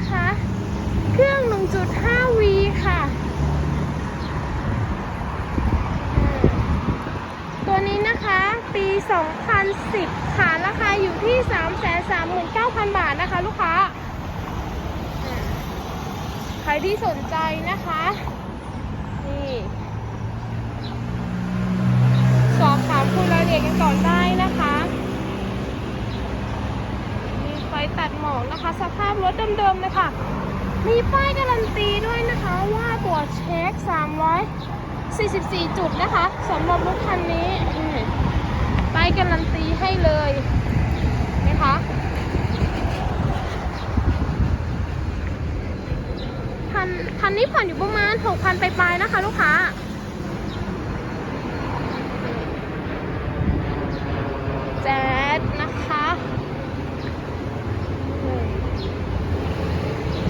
นะคะ เครื่อง 1.5V ค่ะ ตัวนี้นะคะปี 2010 ค่ะ ราคาอยู่ที่ 339,000 บาทนะคะ ลูกค้า ใครที่สนใจนะคะ นี่ สอบถามคุยรายละเอียดกันก่อนได้นะคะ มีไฟตัดหม อกนะคะ สภาพรถเดิมๆเลยค่ะมีป้ายการันตีด้วยนะคะว่าตรวจเช็ค 344 จุดนะคะสำหรับรถคันนี้ป้ายการันตีให้เลยนะคะคันคันนี้ผ่อนอยู่ประมาณ 6,000 ไปลายๆนะคะ ลูกค้า แจ๊ดนะคะอืม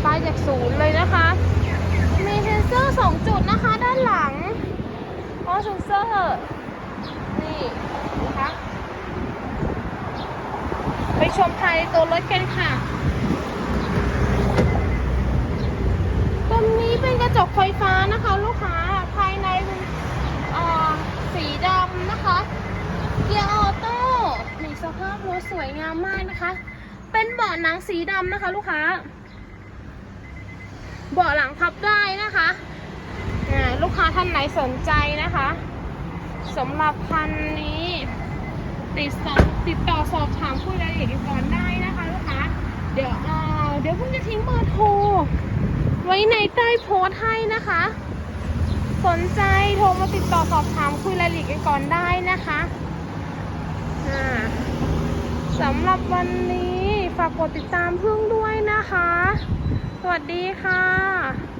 ไป จากศูนย์เลยนะคะ มีเซนเซอร์สองจุดนะคะ ด้านหลังเพราะเซนเซอร์นี่นะคะ ไปชมภายในตัวรถกันค่ะตรงนี้เป็นกระจกไฟฟ้านะคะ ลูกค้าภายในเป็นอ่าสีดำนะคะ เกียร์ออโต้นี่สภาพรถสวยงามมากนะคะ เป็นเบาะหนังสีดำนะคะ ลูกค้า เบาะหลังพับได้นะคะลูกค้าท่านไหนสนใจนะคะสำหรับคันนี้ ติดต่อติดต่อสอบถามคุยรายละเอียดกันก่อนได้นะคะลูกค้าเดี๋ยวเเดี๋ยวผมจะทิ้งเบอร์โทรไว้ในใต้โพสต์ให้นะคะ สนใจโทรมาติดต่อสอบถามคุยรายละเอียดกันก่อนได้นะคะสำหรับวันนี้ฝากกดติดตามเพึ่งด้วยนะคะ สวัสดีค่ะ